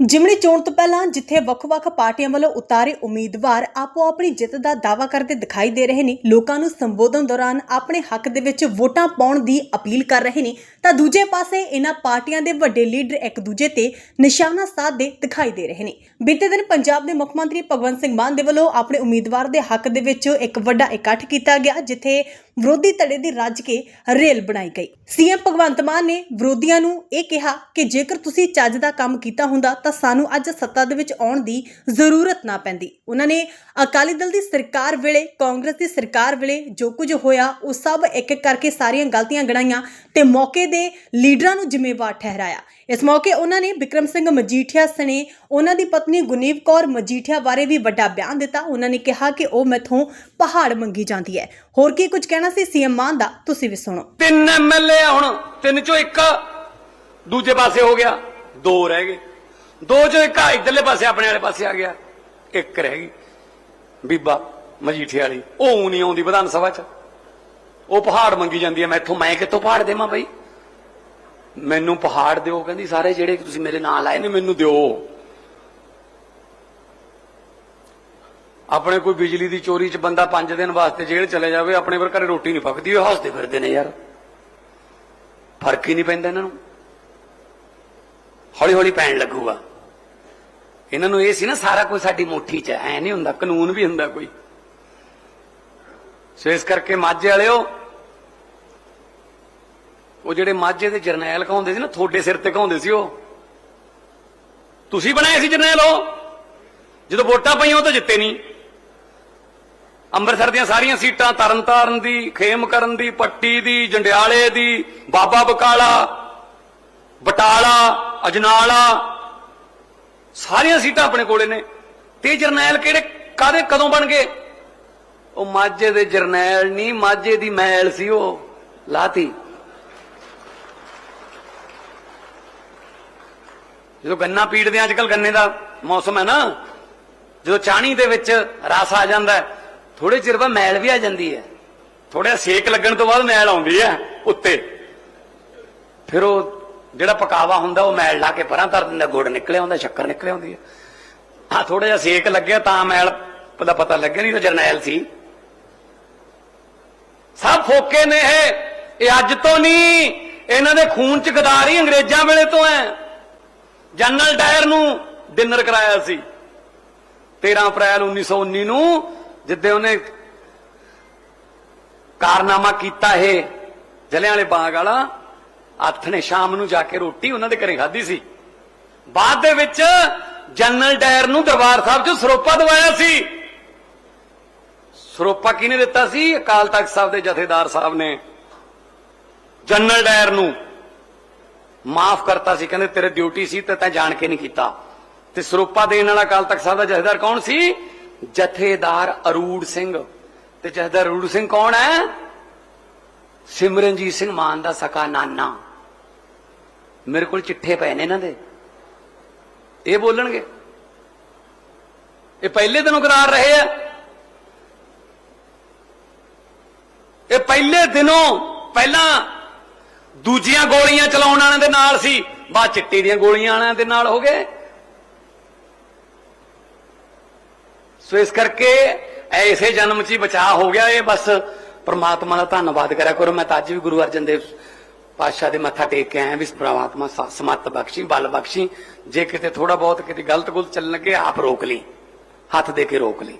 ਜਿਮਣੀ ਚੋਣ ਤੋਂ ਪਹਿਲਾਂ ਜਿੱਥੇ ਵੱਖ-ਵੱਖ ਪਾਰਟੀਆਂ ਵੱਲੋਂ ਉਤਾਰੇ ਉਮੀਦਵਾਰ ਆਪੋ ਆਪਣੀ ਜਿੱਤ ਦਾ ਦਾਅਵਾ ਕਰਦੇ ਦਿਖਾਈ ਦੇ ਰਹੇ ਨੇ, ਲੋਕਾਂ ਨੂੰ ਸੰਬੋਧਨ ਦੌਰਾਨ ਆਪਣੇ ਹੱਕ ਦੇ ਵਿੱਚ ਵੋਟਾਂ ਪਾਉਣ ਦੀ ਅਪੀਲ ਕਰ ਰਹੇ ਨੇ, ਤਾਂ ਦੂਜੇ ਪਾਸੇ ਇਹਨਾਂ ਪਾਰਟੀਆਂ ਦੇ ਵੱਡੇ ਲੀਡਰ ਇੱਕ ਦੂਜੇ ਤੇ ਨਿਸ਼ਾਨਾ ਸਾਧਦੇ ਦਿਖਾਈ ਦੇ ਰਹੇ ਨੇ। ਬੀਤੇ ਦਿਨ ਪੰਜਾਬ ਦੇ ਮੁੱਖ ਮੰਤਰੀ ਭਗਵੰਤ ਸਿੰਘ ਮਾਨ ਦੇ ਵੱਲੋਂ ਆਪਣੇ ਉਮੀਦਵਾਰ ਦੇ ਹੱਕ ਦੇ ਵਿੱਚ ਇੱਕ ਵੱਡਾ ਇਕੱਠ ਕੀਤਾ ਗਿਆ, ਜਿੱਥੇ ਵਿਰੋਧੀ ਧੜੇ ਦੀ ਰੱਜ ਕੇ ਰੇਲ ਬਣਾਈ ਗਈ। ਸੀਐਮ ਭਗਵੰਤ ਮਾਨ ਨੇ ਵਿਰੋਧੀਆਂ ਨੂੰ ਇਹ ਕਿਹਾ ਕਿ ਜੇਕਰ ਤੁਸੀਂ ਚੱਜ ਦਾ ਕੰਮ ਕੀਤਾ ਹੁੰਦਾ ਤਾਂ ਸਾਨੂੰ ਅੱਜ ਸੱਤਾ ਦੇ ਵਿੱਚ ਆਉਣ ਦੀ ਜ਼ਰੂਰਤ ਨਾ ਪੈਂਦੀ। ਉਹਨਾਂ ਨੇ ਅਕਾਲੀ ਦਲ ਦੀ ਸਰਕਾਰ ਵੇਲੇ, ਕਾਂਗਰਸ ਦੀ ਸਰਕਾਰ ਵੇਲੇ ਜੋ ਕੁਝ ਹੋਇਆ, ਉਹ ਸਭ ਇੱਕ ਇੱਕ ਕਰਕੇ ਸਾਰੀਆਂ ਗਲਤੀਆਂ ਗਣਾਈਆਂ ਤੇ ਮੌਕੇ ਦੇ ਲੀਡਰਾਂ ਨੂੰ ਜ਼ਿੰਮੇਵਾਰ ਠਹਿਰਾਇਆ। ਇਸ ਮੌਕੇ ਉਹਨਾਂ ਨੇ ਵਿਕਰਮ ਸਿੰਘ ਮਜੀਠੀਆ ਸਣੇ ਉਹਨਾਂ ਦੀ ਪਤਨੀ ਗੁਨੀਵ ਕੌਰ ਮਜੀਠੀਆ ਬਾਰੇ ਵੀ ਵੱਡਾ ਬਿਆਨ ਦਿੱਤਾ। ਉਹਨਾਂ ਨੇ ਕਿਹਾ ਕਿ ਉਹ ਮੈਥੋਂ ਪਹਾੜ ਮੰਗੀ ਜਾਂਦੀ ਹੈ। ਹੋਰ ਕੀ ਕੁਝ ਕਹਿਣਾ ਸੀ ਸੀਐਮ ਮਾਨ ਦਾ? ਤੁਸੀਂ ਵੀ ਸੁਣੋ। ਤਿੰਨ ਐਮਐਲਏ ਹੁਣ। ਤਿੰਨ ਚੋਂ ਇੱਕ ਦੂਜੇ ਪਾਸੇ ਹੋ ਗਿਆ। ਦੋ ਰਹਿ ਗਏ। ਦੋ ਚੋਂ ਇੱਕ ਇਧਰਲੇ ਪਾਸੇ ਆਪਣੇ ਵਾਲੇ ਪਾਸੇ ਆ ਗਿਆ। ਇੱਕ ਰਹਿ ਗਈ। ਬੀਬਾ ਮਜੀਠੇ ਵਾਲੀ। ਉਹ ਨਹੀਂ ਆਉਂਦੀ ਵਿਧਾਨ ਸਭਾ 'ਚ। ਉਹ ਪਹਾੜ ਮੰਗੀ ਜਾਂਦੀ ਹੈ। ਮੈਥੋਂ ਮੈਂ ਕਿੱਥੋਂ ਪਹਾੜ ਦੇਵਾਂ ਬਈ? ਮੈਨੂੰ ਪਹਾੜ ਦਿਓ, ਕਹਿੰਦੀ ਸਾਰੇ ਜਿਹੜੇ ਤੁਸੀਂ ਮੇਰੇ ਨਾਲ ਆਏ ਨੇ, ਮੈਨੂੰ ਦਿਓ। ਆਪਣੇ ਕੋਈ ਬਿਜਲੀ ਦੀ ਚੋਰੀ 'ਚ ਬੰਦਾ 5 ਦਿਨ ਵਾਸਤੇ ਜੇਲ੍ਹ ਚਲੇ ਜਾਵੇ, ਆਪਣੇ ਵਰ ਘਰੇ ਰੋਟੀ ਨਹੀਂ ਪੱਕਦੀ, ਉਹ ਹੱਸਦੇ ਫਿਰਦੇ ਨੇ ਯਾਰ। ਫ਼ਰਕ ਹੀ ਨਹੀਂ ਪੈਂਦਾ ਇਹਨਾਂ ਨੂੰ। ਹੌਲੀ ਹੌਲੀ ਪੈਣ ਲੱਗੂਗਾ। ਇਹਨਾਂ ਨੂੰ ਇਹ ਸੀ ਨਾ, ਸਾਰਾ ਕੁਝ ਸਾਡੀ ਮੁੱਠੀ 'ਚ ਐ ਨਹੀਂ ਹੁੰਦਾ, ਕਾਨੂੰਨ ਵੀ ਹੁੰਦਾ ਕੋਈ। ਸੋ ਇਸ ਕਰਕੇ ਮਾਝੇ ਵਾਲਿਓ ਉਹ ਜਿਹੜੇ ਮਾਝੇ ਦੇ ਜਰਨੈਲ ਕਹਾਉਂਦੇ ਸੀ ਨਾ ਥੋੜੇ ਸਿਰ ਤੇ ਕਹਾਉਂਦੇ ਸੀ ਉਹ। ਤੁਸੀਂ ਬਣਾਏ ਸੀ ਜਰਨੈਲ ਉਹ। ਜਦੋਂ ਵੋਟਾਂ ਪਈਆਂ, ਉਹ ਤਾਂ ਜਿੱਤੇ ਨਹੀਂ। ਅੰਮ੍ਰਿਤਸਰ ਦੀਆਂ ਸਾਰੀਆਂ ਸੀਟਾਂ ਤਰਨਤਾਰਨ ਦੀ, ਖੇਮ ਕਰਨ ਦੀ, ਪੱਟੀ ਦੀ, ਜੰਡਿਆਲੇ ਦੀ, ਬਾਬਾ ਬਕਾਲਾ, ਬਟਾਲਾ, ਅਜਨਾਲਾ, ਸਾਰੀਆਂ ਸੀਟਾਂ ਆਪਣੇ ਕੋਲੇ ਨੇ। ਤੇ ਜਰਨੈਲ ਕਿਹੜੇ ਕਾਦੇ ਕਦੋਂ ਬਣ ਗਏ? ਉਹ ਮਾਝੇ ਦੇ ਜਰਨੈਲ ਨਹੀਂ, ਮਾਝੇ ਦੀ ਮੈਲ ਸੀ ਉਹ। ਲਾਤੀ। ਜਦੋਂ ਗੰਨਾ ਪੀੜਦੇ ਆ ਅੱਜਕੱਲ ਗੰਨੇ ਦਾ ਮੌਸਮ ਹੈ ਨਾ, ਜਦੋਂ ਚਾਣੀ ਦੇ ਵਿੱਚ ਰਸ ਆ ਜਾਂਦਾ ਥੋੜੇ ਚਿਰ ਬਾਅਦ ਮੈਲ ਵੀ ਆ ਜਾਂਦੀ ਹੈ। ਥੋੜਾ ਸੇਕ ਲੱਗਣ ਤੋਂ ਬਾਅਦ ਮੈਲ ਆਉਂਦੀ ਹੈ ਉੱਤੇ। ਫਿਰ ਉਹ ਜਿਹੜਾ ਪਕਾਵਾ ਹੁੰਦਾ, ਉਹ ਮੈਲ ਲਾ ਕੇ ਪਰਾਂ ਧਰ ਦਿੰਦਾ, ਗੁੜ ਨਿਕਲਿਆ ਹੁੰਦਾ ਸ਼ੱਕਰ ਨਿਕਲਿਆ ਹੁੰਦੀ ਹੈ। ਆ ਥੋੜਾ ਜਿਹਾ ਸੇਕ ਲੱਗਿਆ ਤਾਂ ਮੈਲ ਦਾ ਪਤਾ ਲੱਗਿਆ ਨਹੀਂ ਤਾਂ ਜਰਨੈਲ ਸੀ। ਸਭ ਫੋਕੇ ਨੇ ਇਹ ਇਹ ਅੱਜ ਤੋਂ ਨਹੀਂ, ਇਹਨਾਂ ਦੇ ਖੂਨ ਚ ਗਦਾਰੀ ਅੰਗਰੇਜ਼ਾਂ ਵੇਲੇ ਤੋਂ ਹੈ। ਜਨਰਲ ਡਾਇਰ ਨੂੰ ਡਿਨਰ ਕਰਾਇਆ ਸੀ। 13 ਅਪ੍ਰੈਲ 1919 ਨੂੰ ਜਿੱਦੇ ਉਹਨੇ ਕਾਰਨਾਮਾ ਕੀਤਾ ਇਹ ਜਲਿਆਂ ਵਾਲੇ ਬਾਗ ਵਾਲਾ ਹੱਥ ਨੇ ਸ਼ਾਮ ਨੂੰ ਜਾ ਕੇ ਰੋਟੀ ਉਹਨਾਂ ਦੇ ਘਰੇ ਖਾਧੀ ਸੀ। ਬਾਅਦ ਦੇ ਵਿੱਚ ਜਨਰਲ ਡਾਇਰ ਨੂੰ ਦਰਬਾਰ ਸਾਹਿਬ 'ਚ ਸਰੋਪਾ ਦਵਾਇਆ ਸੀ। ਸਰੋਪਾ ਕਿਹਨੇ ਦਿੱਤਾ ਸੀ? ਅਕਾਲ ਤਖਤ ਸਾਹਿਬ ਦੇ ਜਥੇਦਾਰ ਸਾਹਿਬ ਨੇ। ਜਨਰਲ ਡਾਇਰ ਨੂੰ ਮਾਫ ਕਰਤਾ ਸੀ, ਕਹਿੰਦੇ ਤੇਰੇ ਡਿਊਟੀ ਸੀ ਤੇ ਤੈਂ ਜਾਣ ਕੇ ਨਹੀਂ ਕੀਤਾ। ਤੇ ਸਰੂਪਾ ਦੇਣ ਵਾਲਾ ਅਕਾਲ ਤਖਤ ਸਾਹਿਬ ਦਾ ਜਥੇਦਾਰ ਕੌਣ ਸੀ? ਜਥੇਦਾਰ ਅਰੂੜ ਸਿੰਘ। ਤੇ ਜਥੇਦਾਰ ਅਰੂੜ ਸਿੰਘ ਕੌਣ ਹੈ? ਸਿਮਰਨਜੀਤ ਸਿੰਘ ਮਾਨ ਦਾ ਸਕਾ ਨਾਨਾ। ਮੇਰੇ ਕੋਲ ਚਿੱਠੇ ਪਏ ਨੇ ਇਹਨਾਂ ਦੇ। ਇਹ ਬੋਲਣਗੇ। ਇਹ ਪਹਿਲੇ ਦਿਨੋਂ ਕਰਾਰ ਰਹੇ ਆ। ਇਹ ਪਹਿਲੇ ਦਿਨੋਂ ਪਹਿਲਾਂ ਦੂਜੀਆਂ ਗੋਲੀਆਂ ਚਲਾਉਣ ਵਾਲਿਆਂ ਦੇ ਨਾਲ ਸੀ। ਬਾਅਦ ਚਿੱਟੀ ਦੀਆਂ ਗੋਲੀਆਂ ਵਾਲਿਆਂ ਦੇ ਨਾਲ ਹੋ ਗਏ। ਸੋ ਇਸ ਕਰਕੇ ਐਸੇ ਜਨਮ 'ਚ ਹੀ ਬਚਾਅ ਹੋ ਗਿਆ ਇਹ। ਬਸ ਪ੍ਰਮਾਤਮਾ ਦਾ ਧੰਨਵਾਦ ਕਰਿਆ ਕਰੋ। ਮੈਂ ਤਾਂ ਅੱਜ ਵੀ ਗੁਰੂ ਅਰਜਨ ਦੇਵ ਪਾਤਸ਼ਾਹ ਦੇ ਮੱਥਾ ਟੇਕ ਕੇ ਆਇਆ ਵੀ ਪ੍ਰਮਾਤਮਾ ਸ- ਸਮੱਤ ਬਖਸ਼ੀ, ਬਲ ਬਖਸ਼ੀ। ਜੇ ਕਿਤੇ ਥੋੜਾ ਬਹੁਤ ਕਿਤੇ ਗਲਤ ਗੁਲਤ ਚੱਲਣ ਲੱਗੇ, ਆਪ ਰੋਕ ਲਈ। ਹੱਥ ਦੇ ਕੇ ਰੋਕ ਲਈ।